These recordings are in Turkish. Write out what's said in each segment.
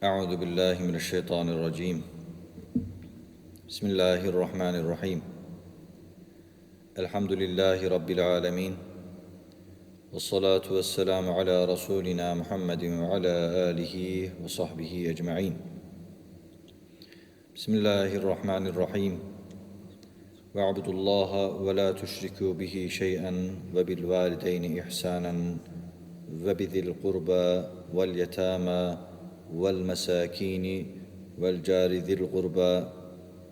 أعوذ بالله من الشيطان الرجيم. بسم الله الرحمن الرحيم. الحمد لله رب العالمين والصلاة والسلام على رسولنا محمد وعلى آله وصحبه أجمعين. بسم الله الرحمن الرحيم. واعبدوا الله ولا تشركوا به شيئا وبالوالدين إحسانا وبذي القربى واليتامى والمساكين والجار ذي القربى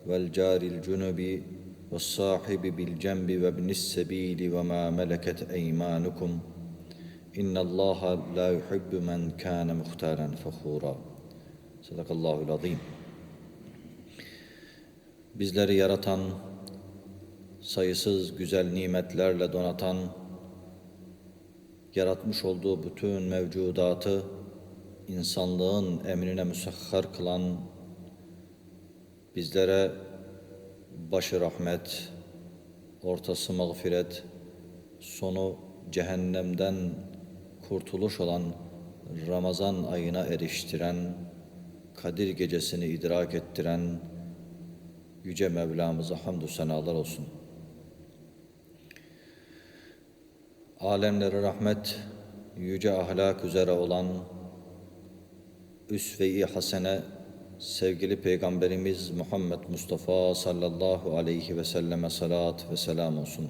والجار الجنب والصاحب بالجنب وابن السبيل وما ملكت أيمانكم إن الله لا يحب من كان مختالا فخورا صدق الله العظيم Bizleri yaratan, sayısız güzel nimetlerle donatan, yaratmış olduğu bütün mevcudatı insanlığın emrine müsahhar kılan, bizlere başı rahmet, ortası mağfiret, sonu cehennemden kurtuluş olan Ramazan ayına eriştiren, Kadir gecesini idrak ettiren Yüce Mevlamıza hamdü senalar olsun. Alemlere rahmet, yüce ahlak üzere olan üsve-i hasene sevgili Peygamberimiz Muhammed Mustafa sallallahu aleyhi ve selleme salat ve selam olsun.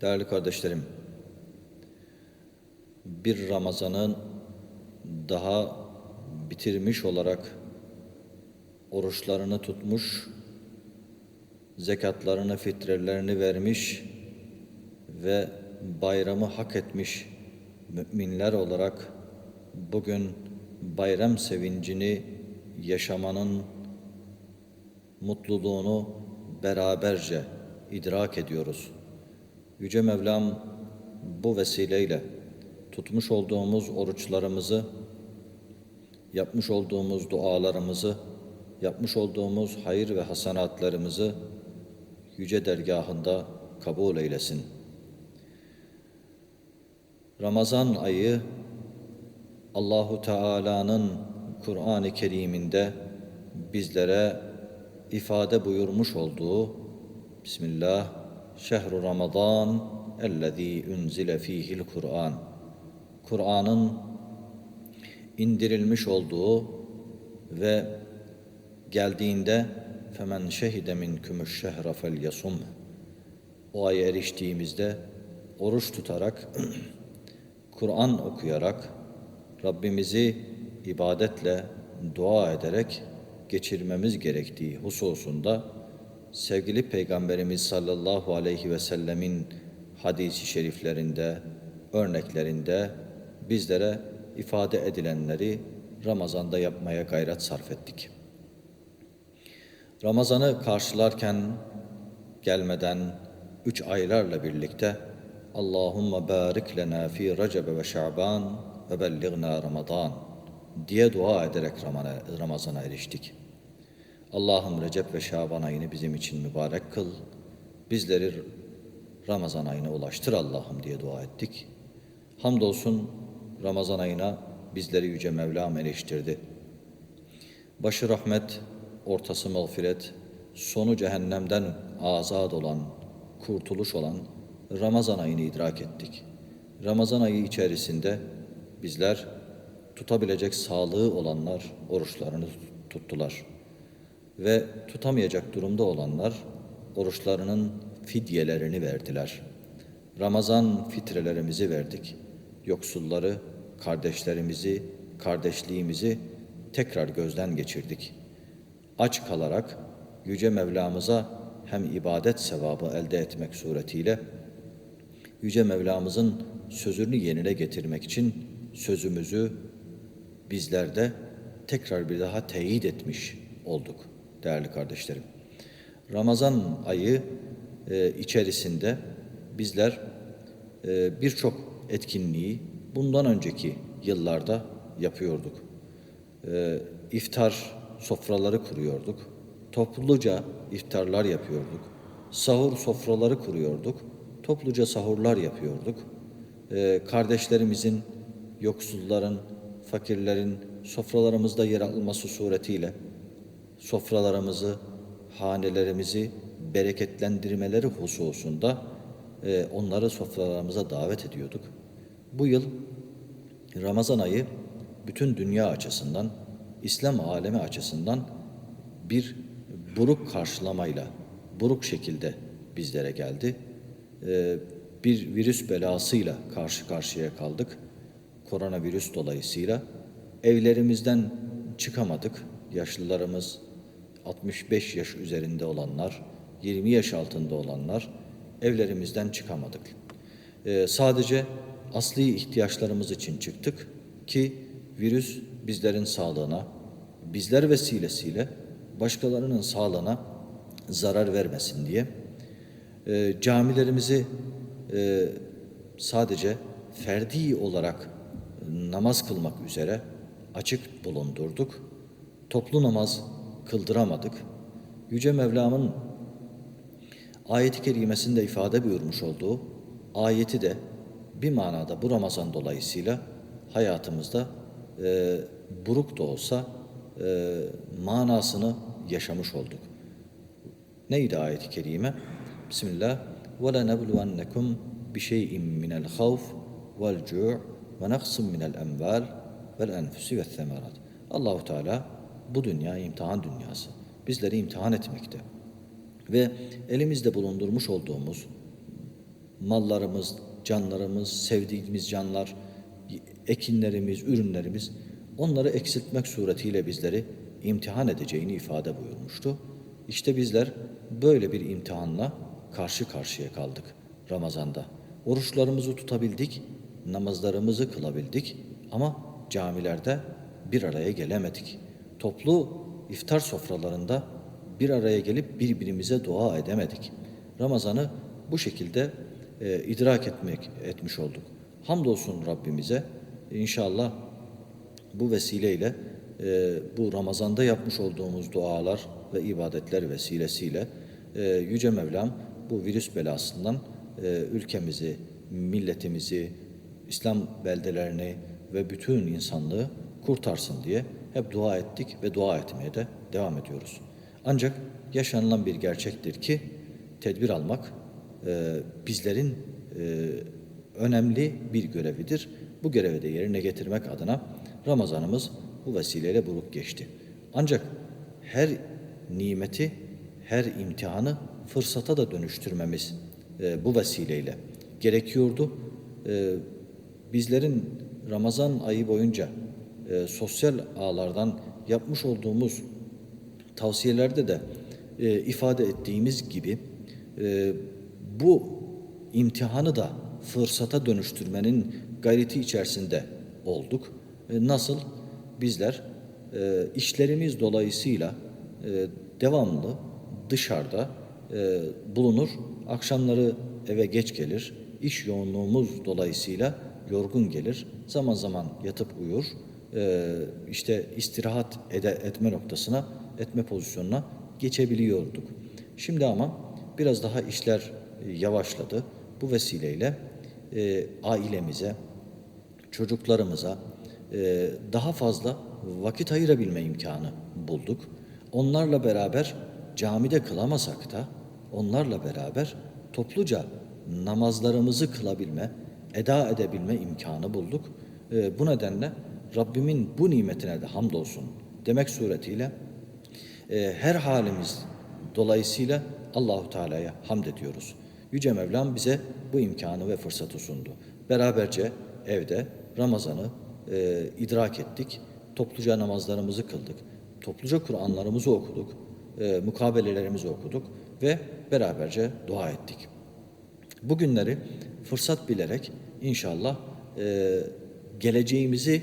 Değerli kardeşlerim, bir Ramazan'ın daha bitirmiş olarak oruçlarını tutmuş, zekatlarını, fitrelerini vermiş ve bayramı hak etmiş müminler olarak bugün bayram sevincini yaşamanın mutluluğunu beraberce idrak ediyoruz. Yüce Mevlam bu vesileyle tutmuş olduğumuz oruçlarımızı, yapmış olduğumuz dualarımızı, yapmış olduğumuz hayır ve hasanatlarımızı yüce dergahında kabul eylesin. Ramazan ayı Allahu Teala'nın Kur'an-ı Kerim'inde bizlere ifade buyurmuş olduğu Bismillah Şehru Ramazan ellezî unzile fîhil Kur'an. Kur'an'ın indirilmiş olduğu ve geldiğinde femen şehide minkumuş şehre felyasum o aya eriştiğimizde oruç tutarak Kur'an okuyarak Rabbimizi ibadetle dua ederek geçirmemiz gerektiği hususunda sevgili Peygamberimiz sallallahu aleyhi ve sellemin hadisi şeriflerinde, örneklerinde bizlere ifade edilenleri Ramazan'da yapmaya gayret sarf ettik. Ramazan'ı karşılarken gelmeden üç aylarla birlikte Allahümme barik lena fi Recebe ve Şaban ve bellighna Ramazan diye dua ederek Ramazan'a eriştik. Allah'ım Recep ve Şaban ayını bizim için mübarek kıl. Bizleri Ramazan ayına ulaştır Allah'ım diye dua ettik. Hamdolsun Ramazan ayına bizleri Yüce Mevlam eriştirdi. Başı rahmet, ortası mağfiret, sonu cehennemden azad olan, kurtuluş olan Ramazan ayını idrak ettik. Ramazan ayı içerisinde bizler tutabilecek sağlığı olanlar oruçlarını tuttular. Ve tutamayacak durumda olanlar oruçlarının fidyelerini verdiler. Ramazan fitrelerimizi verdik. Yoksulları, kardeşlerimizi, kardeşliğimizi tekrar gözden geçirdik. Aç kalarak Yüce Mevlamıza hem ibadet sevabı elde etmek suretiyle Yüce Mevlamızın sözünü yerine getirmek için sözümüzü bizlerde tekrar bir daha teyit etmiş olduk değerli kardeşlerim. Ramazan ayı e, içerisinde bizler e, birçok etkinliği bundan önceki yıllarda yapıyorduk. E, iftar sofraları kuruyorduk. Topluca iftarlar yapıyorduk. Sahur sofraları kuruyorduk. Topluca sahurlar yapıyorduk. E, kardeşlerimizin, yoksulların, fakirlerin sofralarımızda yer alması suretiyle sofralarımızı, hanelerimizi bereketlendirmeleri hususunda e, onları sofralarımıza davet ediyorduk. Bu yıl Ramazan ayı bütün dünya açısından, İslam alemi açısından bir buruk karşılamayla, buruk şekilde bizlere geldi. Ee, bir virüs belasıyla karşı karşıya kaldık. Koronavirüs dolayısıyla evlerimizden çıkamadık. Yaşlılarımız, 65 yaş üzerinde olanlar, 20 yaş altında olanlar evlerimizden çıkamadık. Ee, sadece asli ihtiyaçlarımız için çıktık ki virüs bizlerin sağlığına, bizler vesilesiyle başkalarının sağlığına zarar vermesin diye e, camilerimizi e, sadece ferdi olarak namaz kılmak üzere açık bulundurduk. Toplu namaz kıldıramadık. Yüce Mevlam'ın ayet-i kerimesinde ifade buyurmuş olduğu ayeti de bir manada bu Ramazan dolayısıyla hayatımızda e, buruk da olsa e, manasını yaşamış olduk. Neydi ayet-i kerime? Bismillah. وَلَنَبْلُوَنَّكُمْ بِشَيْءٍ مِنَ الْخَوْفِ وَالْجُوعِ ve naksun minel emval vel enfüsü ve semerat. Allahu Teala bu dünya imtihan dünyası. Bizleri imtihan etmekte. Ve elimizde bulundurmuş olduğumuz mallarımız, canlarımız, sevdiğimiz canlar, ekinlerimiz, ürünlerimiz onları eksiltmek suretiyle bizleri imtihan edeceğini ifade buyurmuştu. İşte bizler böyle bir imtihanla karşı karşıya kaldık Ramazan'da. Oruçlarımızı tutabildik namazlarımızı kılabildik ama camilerde bir araya gelemedik. Toplu iftar sofralarında bir araya gelip birbirimize dua edemedik. Ramazan'ı bu şekilde e, idrak etmek etmiş olduk. Hamdolsun Rabbimize. İnşallah bu vesileyle e, bu Ramazan'da yapmış olduğumuz dualar ve ibadetler vesilesiyle e, Yüce Mevlam bu virüs belasından e, ülkemizi, milletimizi, İslam beldelerini ve bütün insanlığı kurtarsın diye hep dua ettik ve dua etmeye de devam ediyoruz. Ancak yaşanılan bir gerçektir ki tedbir almak e, bizlerin e, önemli bir görevidir. Bu görevi de yerine getirmek adına Ramazanımız bu vesileyle buruk geçti. Ancak her nimeti, her imtihanı fırsata da dönüştürmemiz e, bu vesileyle gerekiyordu. E, bizlerin Ramazan ayı boyunca e, sosyal ağlardan yapmış olduğumuz tavsiyelerde de e, ifade ettiğimiz gibi e, bu imtihanı da fırsata dönüştürmenin gayreti içerisinde olduk. E, nasıl? Bizler e, işlerimiz dolayısıyla e, devamlı dışarıda e, bulunur, akşamları eve geç gelir, iş yoğunluğumuz dolayısıyla yorgun gelir, zaman zaman yatıp uyur, e, işte istirahat ede, etme noktasına, etme pozisyonuna geçebiliyorduk. Şimdi ama biraz daha işler e, yavaşladı. Bu vesileyle e, ailemize, çocuklarımıza e, daha fazla vakit ayırabilme imkanı bulduk. Onlarla beraber camide kılamasak da onlarla beraber topluca namazlarımızı kılabilme, eda edebilme imkanı bulduk. E, bu nedenle Rabbimin bu nimetine de hamdolsun demek suretiyle e, her halimiz dolayısıyla Allahu Teala'ya hamd ediyoruz. Yüce Mevlam bize bu imkanı ve fırsatı sundu. Beraberce evde Ramazan'ı e, idrak ettik. Topluca namazlarımızı kıldık. Topluca Kur'anlarımızı okuduk. E, mukabelelerimizi okuduk ve beraberce dua ettik. Bugünleri fırsat bilerek inşallah e, geleceğimizi,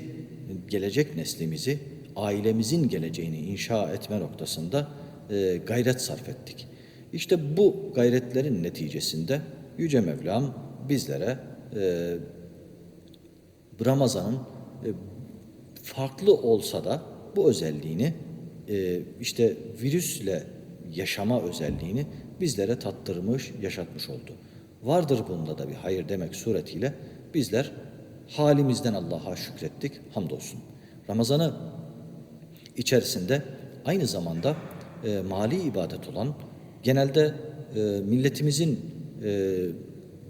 gelecek neslimizi, ailemizin geleceğini inşa etme noktasında e, gayret sarf ettik. İşte bu gayretlerin neticesinde Yüce Mevlam bizlere e, Ramazan'ın e, farklı olsa da bu özelliğini e, işte virüsle yaşama özelliğini bizlere tattırmış, yaşatmış oldu. Vardır bunda da bir hayır demek suretiyle bizler halimizden Allah'a şükrettik, hamdolsun. Ramazan'ı içerisinde aynı zamanda e, mali ibadet olan genelde e, milletimizin e,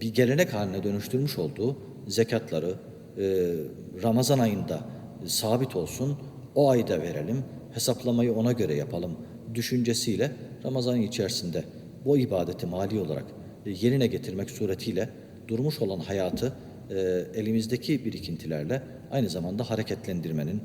bir gelenek haline dönüştürmüş olduğu zekatları e, Ramazan ayında sabit olsun, o ayda verelim, hesaplamayı ona göre yapalım düşüncesiyle Ramazan içerisinde bu ibadeti mali olarak yerine getirmek suretiyle durmuş olan hayatı e, elimizdeki birikintilerle aynı zamanda hareketlendirmenin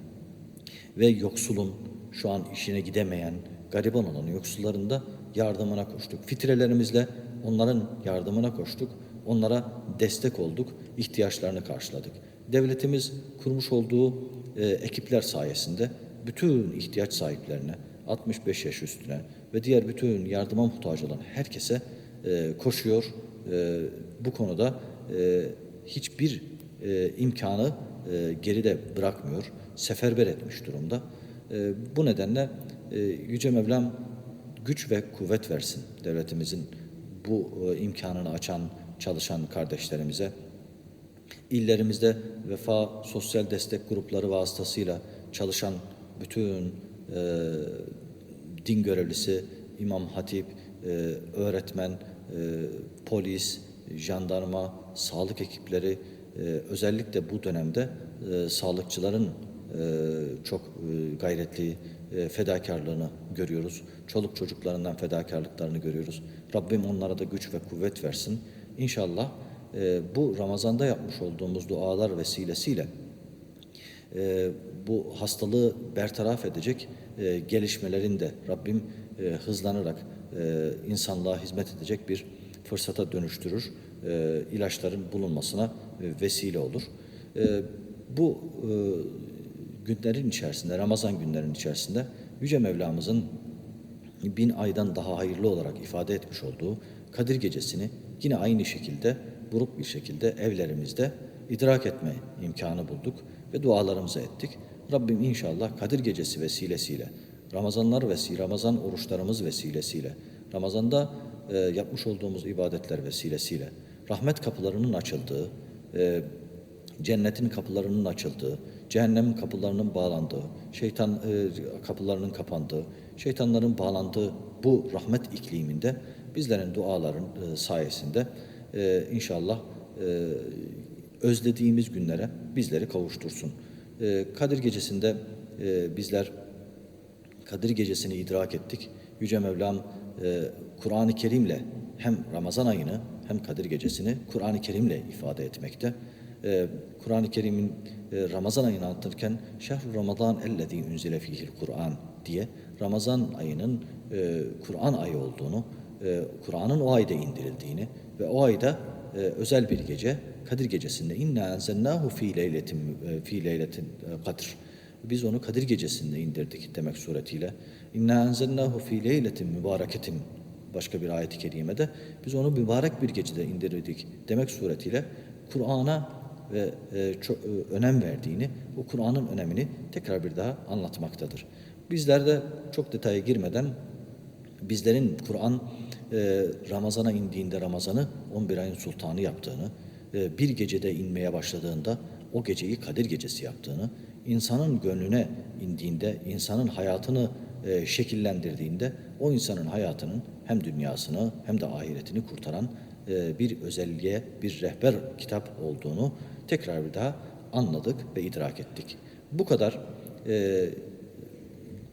ve yoksulun şu an işine gidemeyen, gariban olan yoksulların da yardımına koştuk. Fitrelerimizle onların yardımına koştuk. Onlara destek olduk, ihtiyaçlarını karşıladık. Devletimiz kurmuş olduğu e, ekipler sayesinde bütün ihtiyaç sahiplerine, 65 yaş üstüne ve diğer bütün yardıma muhtaç olan herkese e, koşuyor. E, bu konuda e, hiçbir imkanı e, geride bırakmıyor, seferber etmiş durumda. Bu nedenle Yüce Mevlam güç ve kuvvet versin devletimizin bu e, imkanını açan, çalışan kardeşlerimize. İllerimizde vefa sosyal destek grupları vasıtasıyla çalışan bütün e, din görevlisi, imam hatip, e, öğretmen, e, polis, jandarma, sağlık ekipleri e, özellikle bu dönemde e, sağlıkçıların e, çok e, gayretli e, fedakarlığını görüyoruz. Çoluk çocuklarından fedakarlıklarını görüyoruz. Rabbim onlara da güç ve kuvvet versin. İnşallah e, bu Ramazan'da yapmış olduğumuz dualar vesilesiyle e, bu hastalığı bertaraf edecek e, gelişmelerin de Rabbim e, hızlanarak e, insanlığa hizmet edecek bir fırsata dönüştürür. E, ilaçların bulunmasına e, vesile olur. E, bu e, günlerin içerisinde, Ramazan günlerinin içerisinde Yüce Mevlamızın bin aydan daha hayırlı olarak ifade etmiş olduğu Kadir Gecesi'ni yine aynı şekilde, buruk bir şekilde evlerimizde idrak etme imkanı bulduk ve dualarımızı ettik. Rabbim inşallah Kadir Gecesi vesilesiyle, Ramazanlar vesile, Ramazan oruçlarımız vesilesiyle, Ramazanda e, yapmış olduğumuz ibadetler vesilesiyle, rahmet kapılarının açıldığı, e, cennetin kapılarının açıldığı, cehennem kapılarının bağlandığı, şeytan e, kapılarının kapandığı, şeytanların bağlandığı bu rahmet ikliminde bizlerin duaların e, sayesinde e, inşallah e, özlediğimiz günlere bizleri kavuştursun. E, Kadir Gecesi'nde e, bizler Kadir Gecesi'ni idrak ettik. Yüce Mevlam e, Kur'an-ı Kerim'le hem Ramazan ayını hem Kadir Gecesi'ni Kur'an-ı Kerim'le ifade etmekte. Ee, Kur'an-ı Kerim'in e, Ramazan ayını anlatırken şehru Ramazan ellezî unzile fihil Kur'an diye Ramazan ayının e, Kur'an ayı olduğunu, e, Kur'an'ın o ayda indirildiğini ve o ayda e, özel bir gece Kadir gecesinde inna enzelnahu fi leyletin e, fi leyletin e, kadr. Biz onu Kadir gecesinde indirdik demek suretiyle. İnna enzelnahu fi leyletin mübareketin başka bir ayet-i kerimede biz onu mübarek bir gecede indirdik demek suretiyle Kur'an'a ve e, çok e, önem verdiğini, o Kur'an'ın önemini tekrar bir daha anlatmaktadır. Bizler de çok detaya girmeden bizlerin Kur'an e, Ramazan'a indiğinde Ramazan'ı 11 ayın sultanı yaptığını, bir gecede inmeye başladığında o geceyi Kadir Gecesi yaptığını, insanın gönlüne indiğinde, insanın hayatını e, şekillendirdiğinde o insanın hayatının hem dünyasını hem de ahiretini kurtaran e, bir özelliğe, bir rehber kitap olduğunu tekrar bir daha anladık ve idrak ettik. Bu kadar e,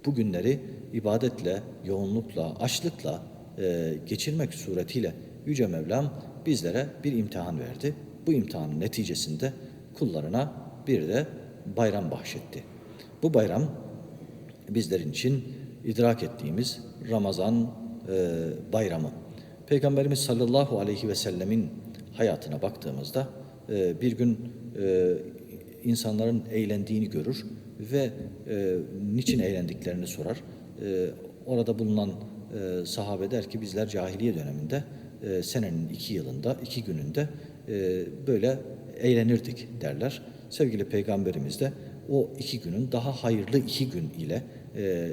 bu günleri ibadetle, yoğunlukla, açlıkla e, geçirmek suretiyle Yüce Mevlam bizlere bir imtihan verdi. Bu imtihanın neticesinde kullarına bir de bayram bahşetti. Bu bayram bizlerin için idrak ettiğimiz Ramazan e, bayramı. Peygamberimiz sallallahu aleyhi ve sellemin hayatına baktığımızda e, bir gün e, insanların eğlendiğini görür ve e, niçin eğlendiklerini sorar. E, orada bulunan e, sahabe der ki bizler cahiliye döneminde e, senenin iki yılında, iki gününde e, böyle eğlenirdik derler. Sevgili Peygamberimiz de o iki günün daha hayırlı iki gün ile e,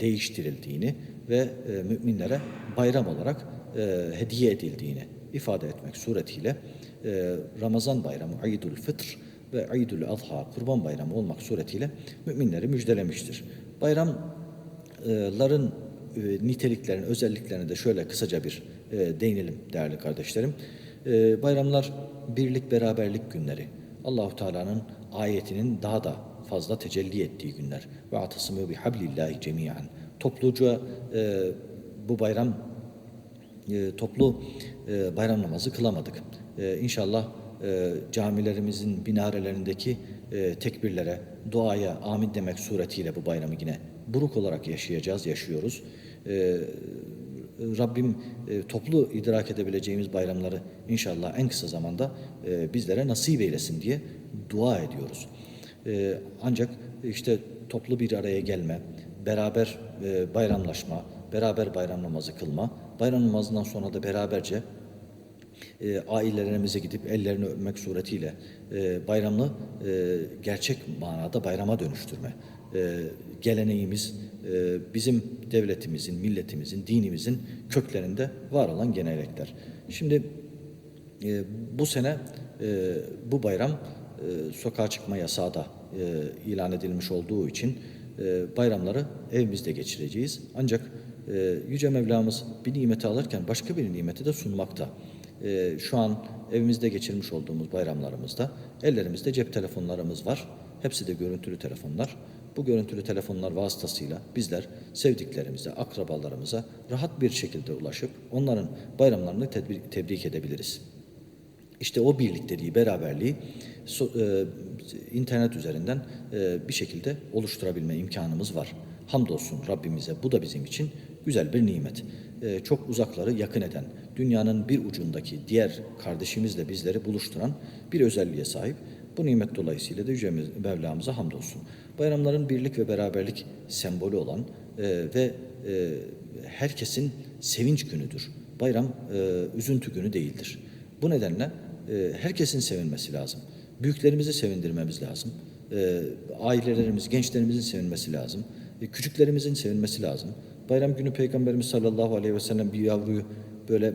değiştirildiğini ve e, müminlere bayram olarak e, hediye edildiğini ifade etmek suretiyle e, Ramazan bayramı, Eidül Fıtr ve İdül Adha Kurban Bayramı olmak suretiyle müminleri müjdelemiştir. Bayramların e, niteliklerini, özelliklerini de şöyle kısaca bir e, değinelim değerli kardeşlerim. E, Bayramlar birlik, beraberlik günleri. Allahu Teala'nın ayetinin daha da fazla tecelli ettiği günler. Ve atasımı bi hablillahi cemiyan. Topluca e, bu bayram e, toplu e, bayram namazı kılamadık. E, inşallah e, camilerimizin minarelerindeki e, tekbirlere, duaya amin demek suretiyle bu bayramı yine buruk olarak yaşayacağız, yaşıyoruz. E, Rabbim e, toplu idrak edebileceğimiz bayramları inşallah en kısa zamanda e, bizlere nasip eylesin diye dua ediyoruz. E, ancak işte toplu bir araya gelme, beraber e, bayramlaşma, beraber bayram namazı kılma, bayram namazından sonra da beraberce e, ailelerimize gidip ellerini öpmek suretiyle e, bayramı e, gerçek manada bayrama dönüştürme. E, geleneğimiz e, bizim devletimizin, milletimizin, dinimizin köklerinde var olan gelenekler. Şimdi e, bu sene e, bu bayram e, sokağa çıkma yasağı da e, ilan edilmiş olduğu için e, bayramları evimizde geçireceğiz. Ancak e, Yüce Mevlamız bir nimeti alırken başka bir nimeti de sunmakta. E, şu an evimizde geçirmiş olduğumuz bayramlarımızda ellerimizde cep telefonlarımız var. Hepsi de görüntülü telefonlar. Bu görüntülü telefonlar vasıtasıyla bizler sevdiklerimize, akrabalarımıza rahat bir şekilde ulaşıp onların bayramlarını tebrik edebiliriz. İşte o birlikteliği, beraberliği so- e, internet üzerinden e, bir şekilde oluşturabilme imkanımız var. Hamdolsun Rabbimize bu da bizim için güzel bir nimet. E, çok uzakları yakın eden, dünyanın bir ucundaki diğer kardeşimizle bizleri buluşturan bir özelliğe sahip. Bu nimet dolayısıyla da Yüce Mevlamıza hamdolsun. Bayramların birlik ve beraberlik sembolü olan e, ve e, herkesin sevinç günüdür. Bayram e, üzüntü günü değildir. Bu nedenle e, herkesin sevinmesi lazım. Büyüklerimizi sevindirmemiz lazım. E, ailelerimiz, gençlerimizin sevinmesi lazım. E, küçüklerimizin sevinmesi lazım. Bayram günü Peygamberimiz sallallahu aleyhi ve sellem bir yavruyu böyle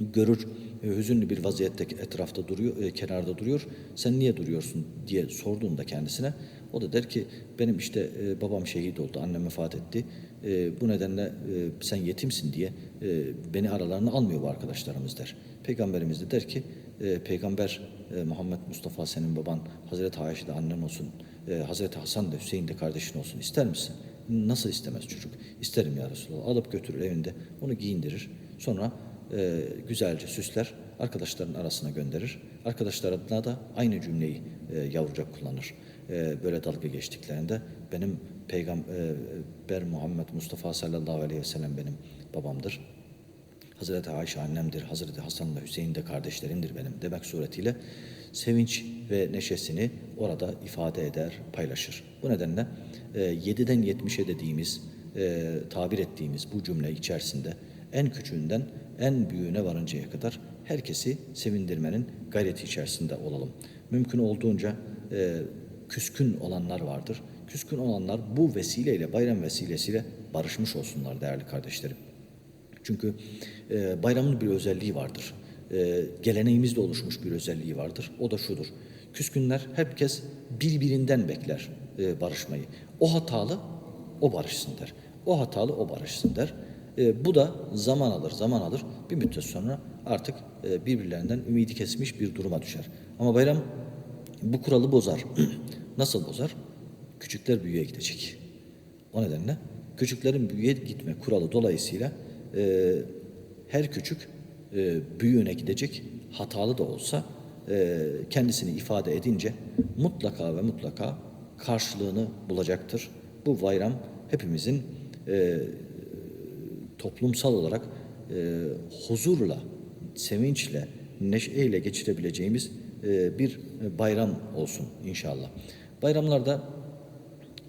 görür e, hüzünlü bir vaziyette etrafta duruyor, e, kenarda duruyor. Sen niye duruyorsun diye sorduğunda kendisine o da der ki benim işte e, babam şehit oldu, annem vefat etti. E, bu nedenle e, sen yetimsin diye e, beni aralarına almıyor bu arkadaşlarımız der. Peygamberimiz de der ki e, Peygamber e, Muhammed Mustafa senin baban, Hazreti Ayşe de annen olsun, e, Hazreti Hasan da Hüseyin de kardeşin olsun ister misin? Nasıl istemez çocuk? İsterim ya Resulallah. Alıp götürür evinde, onu giyindirir. Sonra e, güzelce süsler, arkadaşların arasına gönderir. Arkadaşlarına da aynı cümleyi e, yavrucak kullanır. E, böyle dalga geçtiklerinde benim peygamber Muhammed Mustafa sallallahu aleyhi ve sellem benim babamdır. Hazreti Ayşe annemdir, Hazreti Hasan ve Hüseyin de kardeşlerimdir benim demek suretiyle sevinç ve neşesini orada ifade eder, paylaşır. Bu nedenle e, 7'den 70'e dediğimiz, e, tabir ettiğimiz bu cümle içerisinde en küçüğünden en büyüğüne varıncaya kadar herkesi sevindirmenin gayreti içerisinde olalım. Mümkün olduğunca e, küskün olanlar vardır. Küskün olanlar bu vesileyle, bayram vesilesiyle barışmış olsunlar değerli kardeşlerim. Çünkü e, bayramın bir özelliği vardır. E, geleneğimizde oluşmuş bir özelliği vardır. O da şudur. Küskünler herkes birbirinden bekler e, barışmayı. O hatalı, o barışsın der. O hatalı, o barışsın der. E, bu da zaman alır, zaman alır. Bir müddet sonra artık e, birbirlerinden ümidi kesmiş bir duruma düşer. Ama bayram bu kuralı bozar. Nasıl bozar? Küçükler büyüğe gidecek. O nedenle küçüklerin büyüğe gitme kuralı dolayısıyla e, her küçük e, büyüğüne gidecek hatalı da olsa e, kendisini ifade edince mutlaka ve mutlaka karşılığını bulacaktır. Bu bayram hepimizin e, toplumsal olarak e, huzurla, sevinçle, neşeyle geçirebileceğimiz e, bir bayram olsun inşallah. Bayramlarda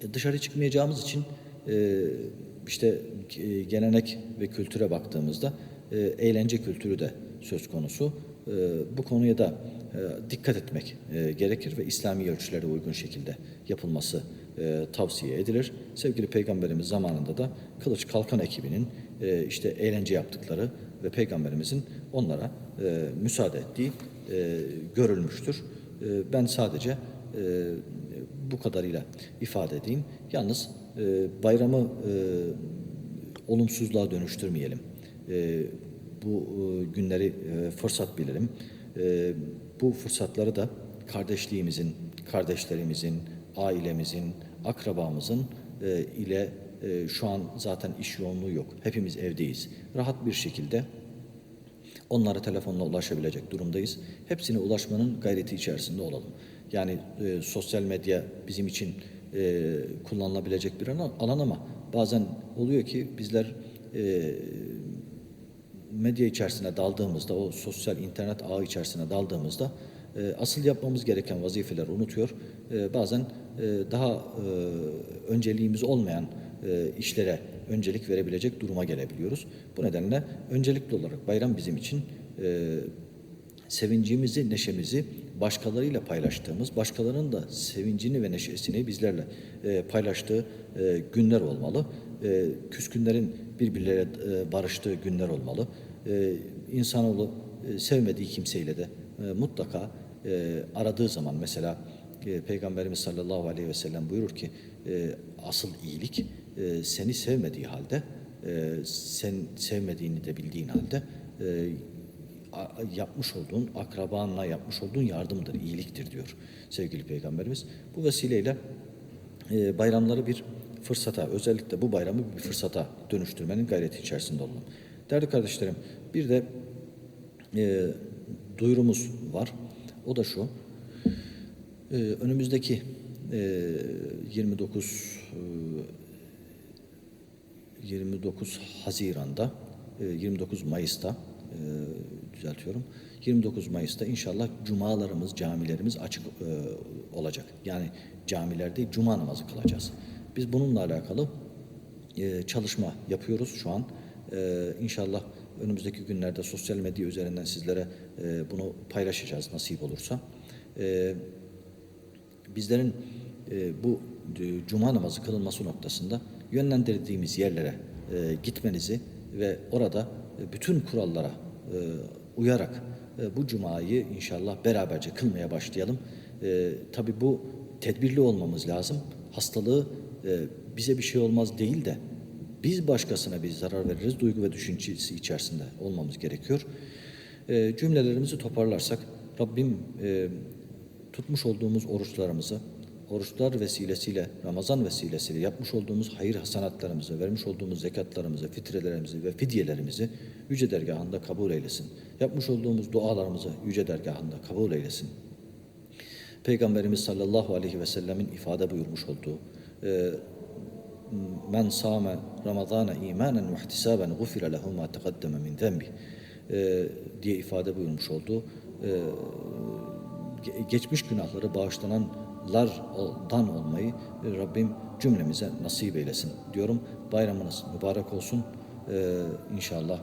e, dışarı çıkmayacağımız için e, işte e, gelenek ve kültüre baktığımızda e, eğlence kültürü de söz konusu. Bu konuya da dikkat etmek gerekir ve İslami ölçülere uygun şekilde yapılması tavsiye edilir. Sevgili Peygamberimiz zamanında da Kılıç Kalkan ekibinin işte eğlence yaptıkları ve Peygamberimizin onlara müsaade ettiği görülmüştür. Ben sadece bu kadarıyla ifade edeyim. Yalnız e, bayramı e, olumsuzluğa dönüştürmeyelim. E, bu e, günleri e, fırsat bilelim. E, bu fırsatları da kardeşliğimizin, kardeşlerimizin, ailemizin, akrabamızın e, ile e, şu an zaten iş yoğunluğu yok. Hepimiz evdeyiz. Rahat bir şekilde onlara telefonla ulaşabilecek durumdayız. Hepsine ulaşmanın gayreti içerisinde olalım. Yani e, sosyal medya bizim için e, kullanılabilecek bir alan, ama bazen oluyor ki bizler e, medya içerisine daldığımızda, o sosyal internet ağı içerisine daldığımızda e, asıl yapmamız gereken vazifeleri unutuyor. E, bazen e, daha e, önceliğimiz olmayan e, işlere öncelik verebilecek duruma gelebiliyoruz. Bu nedenle öncelikli olarak bayram bizim için e, sevincimizi, neşemizi başkalarıyla paylaştığımız, başkalarının da sevincini ve neşesini bizlerle e, paylaştığı e, günler olmalı. E, küskünlerin birbirleriyle e, barıştığı günler olmalı. E, insanoğlu e, sevmediği kimseyle de e, mutlaka e, aradığı zaman mesela e, Peygamberimiz sallallahu aleyhi ve sellem buyurur ki e, asıl iyilik e, seni sevmediği halde e, sen sevmediğini de bildiğin halde e, yapmış olduğun, akrabanla yapmış olduğun yardımdır, iyiliktir diyor sevgili Peygamberimiz. Bu vesileyle e, bayramları bir fırsata, özellikle bu bayramı bir fırsata dönüştürmenin gayreti içerisinde olalım. Değerli kardeşlerim, bir de e, duyurumuz var. O da şu, e, önümüzdeki e, 29 e, 29 Haziran'da, e, 29 Mayıs'ta e, düzeltiyorum. 29 Mayıs'ta inşallah cumalarımız, camilerimiz açık e, olacak. Yani camilerde cuma namazı kılacağız. Biz bununla alakalı e, çalışma yapıyoruz şu an. E, inşallah önümüzdeki günlerde sosyal medya üzerinden sizlere e, bunu paylaşacağız nasip olursa. E, bizlerin e, bu e, cuma namazı kılınması noktasında yönlendirdiğimiz yerlere e, gitmenizi ve orada e, bütün kurallara e, uyarak e, bu cumayı inşallah beraberce kılmaya başlayalım. E, tabii bu tedbirli olmamız lazım. Hastalığı e, bize bir şey olmaz değil de biz başkasına bir zarar veririz duygu ve düşüncesi içerisinde olmamız gerekiyor. E, cümlelerimizi toparlarsak Rabbim e, tutmuş olduğumuz oruçlarımızı, oruçlar vesilesiyle, Ramazan vesilesiyle yapmış olduğumuz hayır hasanatlarımızı, vermiş olduğumuz zekatlarımızı, fitrelerimizi ve fidyelerimizi yüce dergahında kabul eylesin. Yapmış olduğumuz dualarımızı yüce dergahında kabul eylesin. Peygamberimiz sallallahu aleyhi ve sellemin ifade buyurmuş olduğu e, men sâme Ramazâne imanen ve ihtisâben gufire lehu mâ teqaddeme min zenbi e, diye ifade buyurmuş olduğu e, ge- geçmiş günahları bağışlananlardan olmayı Rabbim cümlemize nasip eylesin diyorum. Bayramınız mübarek olsun. E, inşallah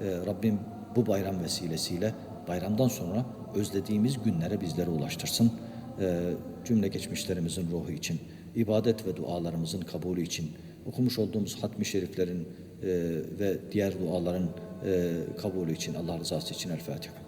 e, Rabbim bu bayram vesilesiyle bayramdan sonra özlediğimiz günlere bizlere ulaştırsın. E, cümle geçmişlerimizin ruhu için, ibadet ve dualarımızın kabulü için, okumuş olduğumuz hatmi şeriflerin e, ve diğer duaların e, kabulü için, Allah rızası için El Fatiha.